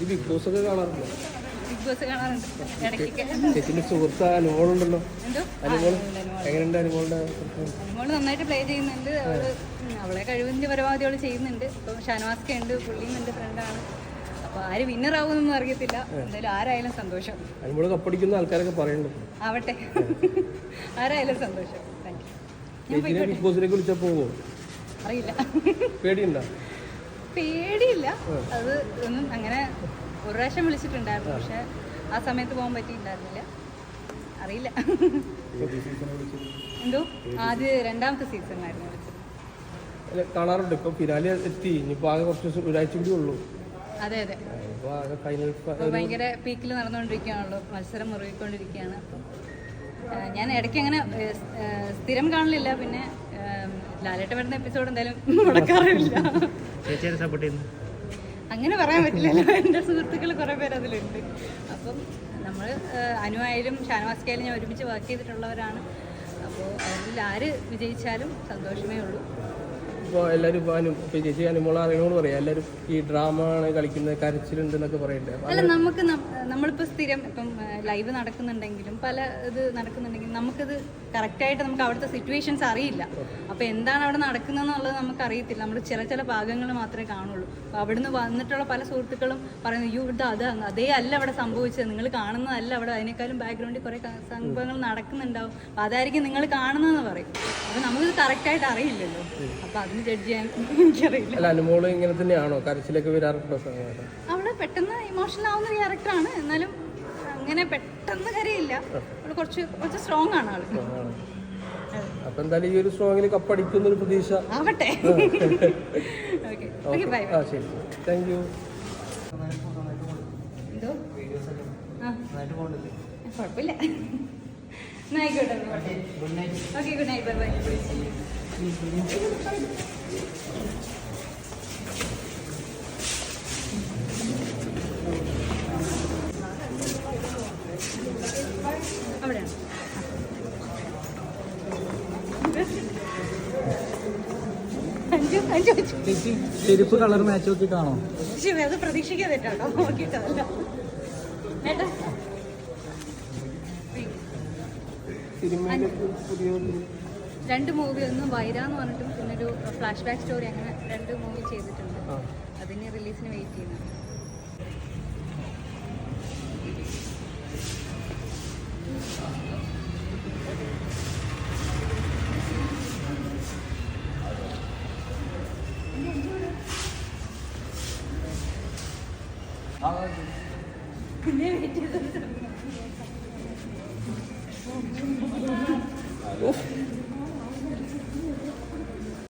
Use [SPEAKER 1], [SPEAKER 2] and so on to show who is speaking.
[SPEAKER 1] ചേച്ചി big boss ഒക്കെ കാണാറുണ്ടോ?
[SPEAKER 2] ബിഗ് ബോസ് കാണാറുണ്ട്. ഇടയ്ക്കൊക്കെ.
[SPEAKER 1] ചേച്ചിന്റെ സുഹൃത്ത് അനുഭവമുണ്ടല്ലോ
[SPEAKER 2] എന്തോ?
[SPEAKER 1] അനുമോൾ? എങ്ങനെയുണ്ട് അനുഭവം
[SPEAKER 2] അനുമോൾ നന്നായിട്ട് പ്ലേ ചെയ്യുന്നുണ്ട്. അവൾ അവളെ കഴിവിന്റെ പരമാവധി അവൾ ചെയ്യുന്നുണ്ട്. ഇപ്പം ഷാനവാസ്ക ഉണ്ട് പുള്ളിയും എന്റെ ഫ്രണ്ടാണ് അപ്പോൾ ആര് വിന്നർ ആവുമെന്നൊന്നും അറിയത്തില്ല. എന്തായാലും ആരായാലും സന്തോഷം.
[SPEAKER 1] അനുഭവം കപ്പടിക്കുന്ന ആൾക്കാരൊക്കെ പറയണ്ടോ
[SPEAKER 2] ആവട്ടെ. ആരായാലും സന്തോഷം. താങ്ക് യു
[SPEAKER 1] ബിഗ് ബോസിലേക്ക് വിളിച്ചാൽ പോവോ?
[SPEAKER 2] അറിയില്ല.
[SPEAKER 1] പേടിയുണ്ടോ?
[SPEAKER 2] പേടിയില്ല. അത് ഒന്നും അങ്ങനെ ഒരു പ്രാവശ്യം വിളിച്ചിട്ടുണ്ടായിരുന്നു. പക്ഷെ ആ സമയത്ത് പോകാൻ പറ്റിയിട്ടുണ്ടായിരുന്നില്ല. അറിയില്ല. എന്തോ? ആദ്യ രണ്ടാമത്തെ സീസണിലായിരുന്നു വിളിച്ചത്.
[SPEAKER 1] അല്ല, കാണാറുണ്ട്. ഇപ്പൊ ഫിനാലെ എത്തി. ഇനിയിപ്പോ ആകെ കുറച്ച് ദിവസം ഒരാഴ്ച കൂടി ഉള്ളൂ.
[SPEAKER 2] അതെ അതെ. ഭയങ്കര പീക്കിൽ നടന്നുകൊണ്ടിരിക്കുകയാണല്ലോ. മത്സരം മുറുകിക്കൊണ്ടിരിക്കുകയാണ്. ഞാൻ ഇടയ്ക്ക് അങ്ങനെ സ്ഥിരം കാണലില്ല. പിന്നെ ലാലേട്ടൻ വരുന്ന എപ്പിസോഡ് എന്തായാലും മുടക്കാറില്ല.
[SPEAKER 3] ചേച്ചിയെ സപ്പോർട്ട് ചെയ്യുന്നു.
[SPEAKER 2] അങ്ങനെ പറയാൻ പറ്റില്ലല്ലോ എന്റെ സുഹൃത്തുക്കൾ കുറേ പേര് അതിലുണ്ട്. അപ്പം നമ്മൾ അനുവായാലും ഷാനവാസ്കയായാലും ഞാൻ ഒരുമിച്ച് വർക്ക് ചെയ്തിട്ടുള്ളവരാണ്. അപ്പോൾ അതിൽ ആര് വിജയിച്ചാലും സന്തോഷമേ ഉള്ളൂ.
[SPEAKER 1] ഇപ്പൊ എല്ലാവരും ഇപ്പോൾ അനു ഇപ്പൊ ചേച്ചി അനുമോളെ അറിയണമെന്ന് പറയാം. എല്ലാരും ഈ ഡ്രാമ ആണ് കളിക്കുന്നത് കരച്ചിലുണ്ട് എന്നൊക്കെ പറയണ്ടേ?
[SPEAKER 2] അല്ല നമുക്ക് നമ്മളിപ്പോൾ സ്ഥിരം ഇപ്പം ലൈവ് നടക്കുന്നുണ്ടെങ്കിലും പല ഇത് നടക്കുന്നുണ്ടെങ്കിലും നമുക്കത് കറക്റ്റായിട്ട് നമുക്ക് അവിടുത്തെ സിറ്റുവേഷൻസ് അറിയില്ല. അപ്പോൾ എന്താണ് അവിടെ നടക്കുന്നതെന്നുള്ളത് നമുക്ക് അറിയത്തില്ല നമ്മൾ ചില ചില ഭാഗങ്ങൾ മാത്രമേ കാണുള്ളൂ. അപ്പോൾ അവിടുന്ന് വന്നിട്ടുള്ള പല സുഹൃത്തുക്കളും പറയുന്നു യു ഇത് അത് അതേ അല്ല അവിടെ സംഭവിച്ചത്. നിങ്ങൾ കാണുന്നതല്ല അവിടെ. അതിനേക്കാളും ബാക്ക്ഗ്രൗണ്ടിൽ കുറേ സംഭവങ്ങൾ നടക്കുന്നുണ്ടാവും. അപ്പോൾ അതായിരിക്കും നിങ്ങൾ കാണുന്നതെന്ന് പറയും. അപ്പോൾ നമുക്കിത് കറക്റ്റായിട്ട് അറിയില്ലല്ലോ. അപ്പോൾ അതിന് ജഡ്ജ് ചെയ്യാൻ എനിക്കറിയില്ല.
[SPEAKER 1] അല്ല അനുമോൾ ഇങ്ങനെ തന്നെയാണോ? കരച്ചിലൊക്കെ വരാറുണ്ടോ സമയത്ത്
[SPEAKER 2] അവൾ പെട്ടെന്ന് ഇമോഷണൽ ആവുന്ന ക്യാരക്ടറാണ് എന്നാലും അങ്ങനെ പെട്ടെന്ന് കരയില്ല. അവൾ കുറച്ച് കുറച്ച് സ്ട്രോങ് ആണ് ആൾ.
[SPEAKER 1] അപ്പൊ എന്തായാലും ഈ ഒരു സ്ട്രോങ്ങിൽ കപ്പടിക്കുന്ന ഒരു പ്രതീക്ഷ.
[SPEAKER 2] ആവട്ടെ. ഓക്കെ ഓക്കെ ബൈ
[SPEAKER 1] ആ ശരി താങ്ക് യു
[SPEAKER 2] എന്തോ? കുഴപ്പമില്ല. എന്നാ ആയിക്കോട്ടെ okay good night bye bye
[SPEAKER 3] ചേച്ചി ചെരുപ്പ് കളർ മാച്ച് നോക്കി കാണോ
[SPEAKER 2] ശരി അത് പ്രതീക്ഷിക്കാതെ കേട്ടോ
[SPEAKER 1] സിനിമയിലെ പുതിയ
[SPEAKER 2] രണ്ട് മൂവി ഒന്ന് വൈര എന്ന് പറഞ്ഞിട്ടും പിന്നെ ഒരു ഫ്ലാഷ് ബാക്ക് സ്റ്റോറി അങ്ങനെ രണ്ട് മൂവി ചെയ്തിട്ടുണ്ട്. അതിന് റിലീസിന് വെയിറ്റ് ചെയ്യുന്നു. പിന്നെ വെയിറ്റ് ചെയ്തിട്ടുണ്ട്